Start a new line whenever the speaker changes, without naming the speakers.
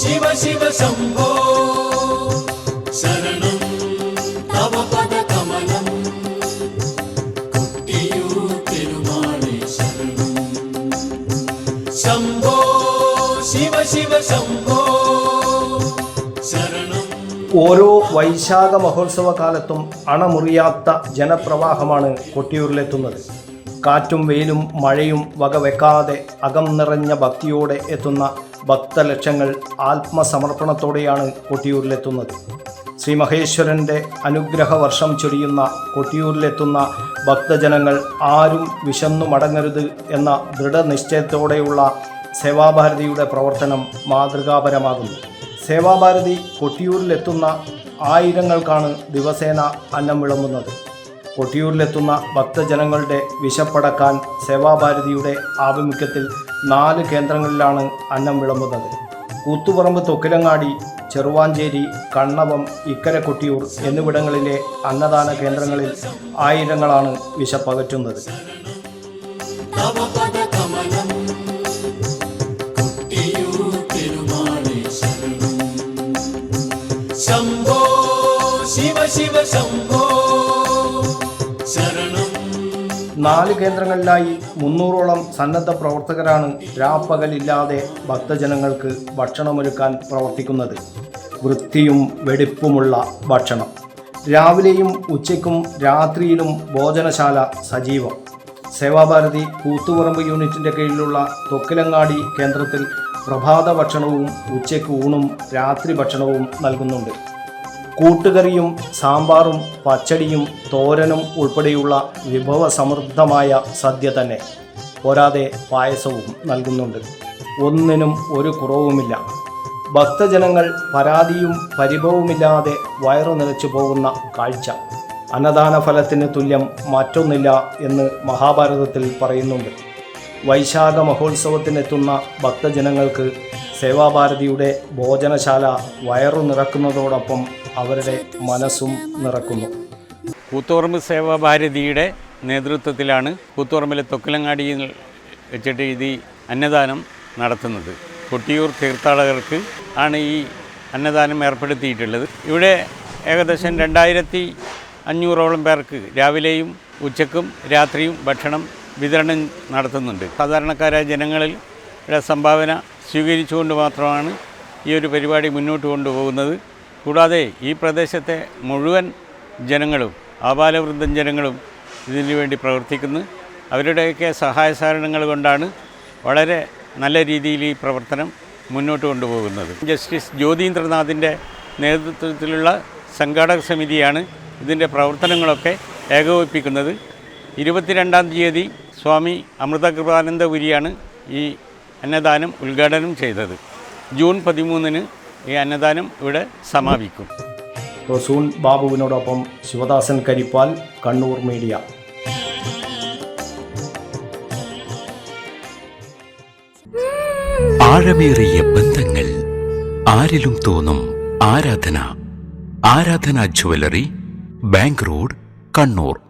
ശിവ ശിവ തവ ശിവ ശിവ
ഓരോ വൈശാഖ മഹോത്സവ കാലത്തും അണമുറിയാത്ത ജനപ്രവാഹമാണ് കൊട്ടിയൂരിലെത്തുന്നത്. കാറ്റും വെയിലും മഴയും വകവെക്കാതെ അകം നിറഞ്ഞ ഭക്തിയോടെ എത്തുന്ന ഭക്തലക്ഷങ്ങൾ ആത്മസമർപ്പണത്തോടെയാണ് കൊട്ടിയൂരിലെത്തുന്നത്. ശ്രീ മഹേശ്വരന്റെ അനുഗ്രഹ വർഷം ചൊരിയുന്ന കൊട്ടിയൂരിലെത്തുന്ന ഭക്തജനങ്ങൾ ആരും വിശന്നു മടങ്ങരുത് എന്ന ദൃഢനിശ്ചയത്തോടെയുള്ള സേവാഭാരതിയുടെ പ്രവർത്തനം മാതൃകാപരമാകുന്നു. സേവാഭാരതി കൊട്ടിയൂരിലെത്തുന്ന ആയിരങ്ങൾക്കാണ് ദിവസേന അന്നം വിളമ്പുന്നത്. കൊട്ടിയൂരിലെത്തുന്ന ഭക്തജനങ്ങളുടെ വിശപ്പടക്കാൻ സേവാഭാരതിയുടെ ആഭിമുഖ്യത്തിൽ നാല് കേന്ദ്രങ്ങളിലാണ് അന്നം വിളമ്പുന്നത്. കൂത്തുപറമ്പ് തൊക്കിലങ്ങാടി ചെറുവാഞ്ചേരി കണ്ണവം ഇക്കര കൊട്ടിയൂർ എന്നിവിടങ്ങളിലെ അന്നദാന കേന്ദ്രങ്ങളിൽ ആയിരങ്ങളാണ് വിശപ്പകറ്റുന്നത്.
ശിവ ശിവ
നാല് കേന്ദ്രങ്ങളിലായി മുന്നൂറോളം സന്നദ്ധ പ്രവർത്തകരാണ് രാപ്പകലില്ലാതെ ഭക്തജനങ്ങൾക്ക് ഭക്ഷണമൊരുക്കാൻ പ്രവർത്തിക്കുന്നത്. വൃത്തിയും വെടിപ്പുമുള്ള ഭക്ഷണം. രാവിലെയും ഉച്ചയ്ക്കും രാത്രിയിലും ഭോജനശാല സജീവം. സേവാഭാരതി കൂത്തുപറമ്പ് യൂണിറ്റിന്റെ കീഴിലുള്ള തൊക്കിലങ്ങാടി കേന്ദ്രത്തിൽ പ്രഭാത ഭക്ഷണവും ഉച്ചയ്ക്ക് ഊണും രാത്രി ഭക്ഷണവും നൽകുന്നുണ്ട്. കൂട്ടുകറിയും സാമ്പാറും പച്ചടിയും തോരനും ഉൾപ്പെടെയുള്ള വിഭവസമൃദ്ധമായ സദ്യ തന്നെ. പോരാതെ പായസവും നൽകുന്നുണ്ട്. ഒന്നിനും ഒരു കുറവുമില്ല. ഭക്തജനങ്ങൾ പരാതിയും പരിഭവുമില്ലാതെ വയറു നിറച്ചു പോകുന്ന കാഴ്ച. അന്നദാന ഫലത്തിന് തുല്യം മറ്റൊന്നില്ല എന്ന് മഹാഭാരതത്തിൽ പറയുന്നുണ്ട്. വൈശാഖ മഹോത്സവത്തിനെത്തുന്ന ഭക്തജനങ്ങൾക്ക് സേവാഭാരതിയുടെ ഭോജനശാല വയറു നിറക്കുന്നതോടൊപ്പം അവരുടെ മനസ്സും നിറക്കുന്നു.
കൂത്തുപറമ്പ് സേവാഭാരതിയുടെ നേതൃത്വത്തിലാണ് കൂത്തുപറമ്പിലെ തൊക്കിലങ്ങാടിയിൽ വെച്ചിട്ട് ഇത് അന്നദാനം നടത്തുന്നത്. കൊട്ടിയൂർ തീർത്ഥാടകർക്ക് ആണ് ഈ അന്നദാനം ഏർപ്പെടുത്തിയിട്ടുള്ളത്. ഇവിടെ ഏകദേശം രണ്ടായിരത്തി അഞ്ഞൂറോളം പേർക്ക് രാവിലെയും ഉച്ചക്കും രാത്രിയും ഭക്ഷണം വിതരണം നടത്തുന്നുണ്ട്. സാധാരണക്കാരായ ജനങ്ങളിൽ സംഭാവന സ്വീകരിച്ചുകൊണ്ട് മാത്രമാണ് ഈ ഒരു പരിപാടി മുന്നോട്ട് കൊണ്ടുപോകുന്നത്. കൂടാതെ ഈ പ്രദേശത്തെ മുഴുവൻ ജനങ്ങളും ആബാലവൃദ്ധം ജനങ്ങളും ഇതിനു വേണ്ടി പ്രവർത്തിക്കുന്നു. അവരുടെയൊക്കെ സഹായ സഹകരണങ്ങൾ കൊണ്ടാണ് വളരെ നല്ല രീതിയിൽ ഈ പ്രവർത്തനം മുന്നോട്ട് കൊണ്ടുപോകുന്നത്. ജസ്റ്റിസ് ജ്യോതീന്ദ്രനാഥിന്റെ നേതൃത്വത്തിലുള്ള സംഘാടക സമിതിയാണ് ഇതിന്റെ പ്രവർത്തനങ്ങളൊക്കെ ഏകോപിപ്പിക്കുന്നത്. ഇരുപത്തിരണ്ടാം തീയതി സ്വാമി അമൃതകൃപാനന്ദപുരിയാണ് ഈ അന്നദാനം ഉദ്ഘാടനം ചെയ്തത്. ജൂൺ പതിമൂന്നിന് ഈ അന്നദാനം ഇവിടെ സമാപിക്കും.
റസൂൺ ബാബുവിനോടൊപ്പം ശിവദാസൻ കരിപ്പാൽ കണ്ണൂർ മീഡിയ.
ആഴമേറിയ ബന്ധങ്ങൾ ആരിലും തോന്നും ആരാധന. ആരാധന ജ്വല്ലറി ബാങ്ക് റോഡ് കണ്ണൂർ.